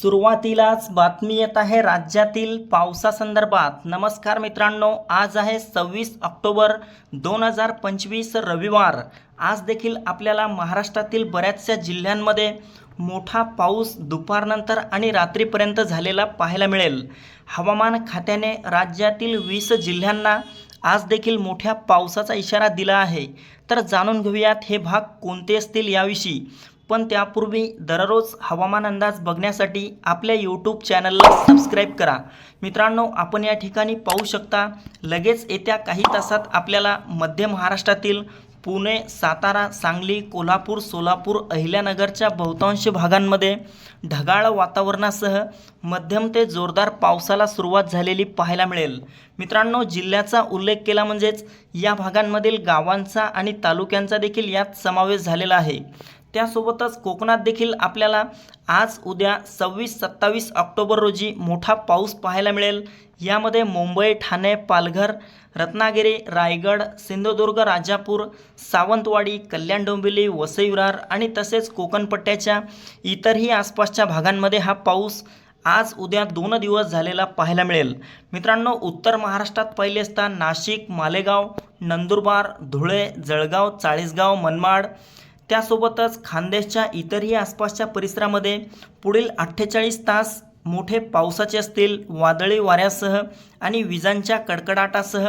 सुरुवातीलाच बातमी येत आहे राज्यातील पावसासंदर्भात. नमस्कार मित्रांनो आज आहे सव्वीस ऑक्टोबर दोन हजार पंचवीस रविवार. आज देखील आपल्याला महाराष्ट्रातील बऱ्याचशा जिल्ह्यांमध्ये मोठा पाऊस दुपारनंतर आणि रात्रीपर्यंत झालेला पाहायला मिळेल. हवामान खात्याने राज्यातील वीस जिल्ह्यांना आज देखील मोठ्या पावसाचा इशारा दिला आहे. तर जाणून घेऊयात हे भाग कोणते असतील याविषयी. पण त्यापूर्वी दररोज हवामान अंदाज बघण्यासाठी आपल्या यूट्यूब चॅनलला सबस्क्राईब करा. मित्रांनो आपण या ठिकाणी पाहू शकता लगेच येत्या काही तासात आपल्याला मध्य महाराष्ट्रातील पुणे सातारा सांगली कोल्हापूर सोलापूर अहिल्यानगरच्या बहुतांश भागांमध्ये ढगाळ वातावरणासह मध्यम ते जोरदार पावसाला सुरुवात झालेली पाहायला मिळेल. मित्रांनो जिल्ह्याचा उल्लेख केला म्हणजेच या भागांमधील गावांचा आणि तालुक्यांचा देखील यात समावेश झालेला आहे. त्यासोबतच कोकणात देखील आपल्याला आज उद्या सव्वीस सत्तावीस ऑक्टोबर रोजी मोठा पाऊस पाहायला मिळेल. यामध्ये मुंबई ठाणे पालघर रत्नागिरी रायगड सिंधुदुर्ग राजापूर सावंतवाडी कल्याण डोंबिवली वसई विरार आणि तसेच कोकणपट्ट्याच्या इतरही आसपासच्या भागांमध्ये हा पाऊस आज उद्या दोन दिवस झालेला पाहायला मिळेल. मित्रांनो उत्तर महाराष्ट्रात पहिले असता नाशिक मालेगाव नंदुरबार धुळे जळगाव चाळीसगाव मनमाड त्यासोबतच खानदेशच्या इतरही आसपासच्या परिसरामध्ये पुढील अठ्ठेचाळीस तास मोठे पावसाचे असतील वादळी वाऱ्यासह आणि विजांच्या कडकडाटासह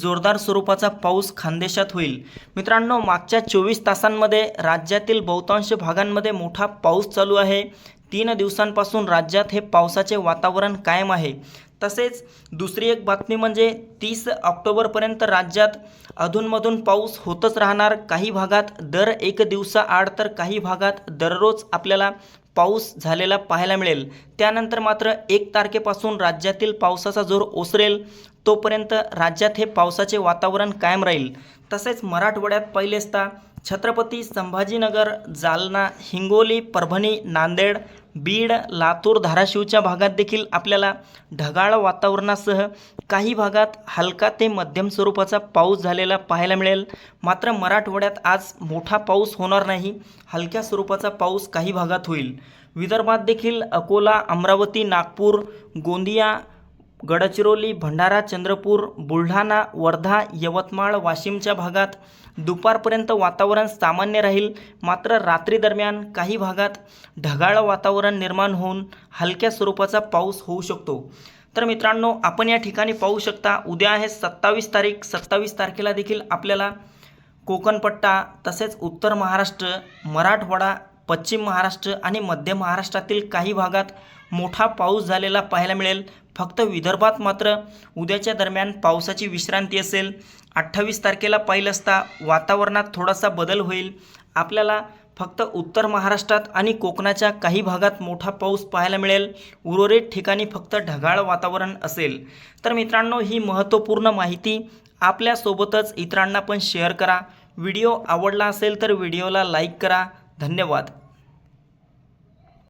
जोरदार स्वरूपाचा पाऊस खानदेशात होईल. मित्रांनो मागच्या चोवीस तासांमध्ये राज्यातील बहुतांश भागांमध्ये मोठा पाऊस चालू आहे. तीन दिवसांपासून राज्यात हे पावसाचे वातावरण कायम आहे. तसेच दुसरी एक बातमी म्हणजे तीस ऑक्टोबरपर्यंत राज्यात अधूनमधून पाऊस होतच राहणार. काही भागात दर एक दिवसाआड तर काही भागात दररोज आपल्याला पाऊस झालेला पाहायला मिळेल. त्यानंतर मात्र एक तारखेपासून राज्यातील पावसाचा जोर ओसरेल. तोपर्यंत राज्यात हे पावसाचे वातावरण कायम राहील. तसेच मराठवाड्यात पहिले असता छत्रपती संभाजीनगर जालना हिंगोली परभणी नांदेड बीड लातूर धाराशिवच्या भागात देखील आपल्याला ढगाळ वातावरणासह काही भागात हलका ते मध्यम स्वरूपाचा पाऊस झालेला पाहायला मिळेल. मात्र मराठवाड्यात आज मोठा पाऊस होणार नाही. हलक्या स्वरूपाचा पाऊस काही भागात होईल. विदर्भात देखील अकोला अमरावती नागपूर गोंदिया गडचिरोली भंडारा चंद्रपूर बुलढाणा वर्धा यवतमाळ वाशिमच्या भागात दुपारपर्यंत वातावरण सामान्य राहील. मात्र रात्री दरम्यान काही भागात ढगाळ वातावरण निर्माण होऊन हलक्या स्वरूपाचा पाऊस होऊ शकतो. तर मित्रांनो आपण या ठिकाणी पाहू शकता उद्या आहे सत्तावीस तारीख. सत्तावीस तारखेला देखील आपल्याला कोकणपट्टा तसेच उत्तर महाराष्ट्र मराठवाडा पश्चिम महाराष्ट्र आणि मध्य महाराष्ट्रातील काही भागात मोठा पाऊस झालेला पाहायला मिळेल. फक्त विदर्भात मात्र उद्याच्या दरम्यान पावसाची विश्रांती असेल. अठ्ठावीस तारखेला पाहिलं असता वातावरणात थोडासा बदल होईल. आपल्याला फक्त उत्तर महाराष्ट्रात आणि कोकणाच्या काही भागात मोठा पाऊस पाहायला मिळेल. उर्वरित ठिकाणी फक्त ढगाळ वातावरण असेल. तर मित्रांनो ही महत्त्वपूर्ण माहिती आपल्यासोबतच इतरांना पण शेअर करा. व्हिडिओ आवडला असेल तर व्हिडिओला लाईक करा. धन्यवाद.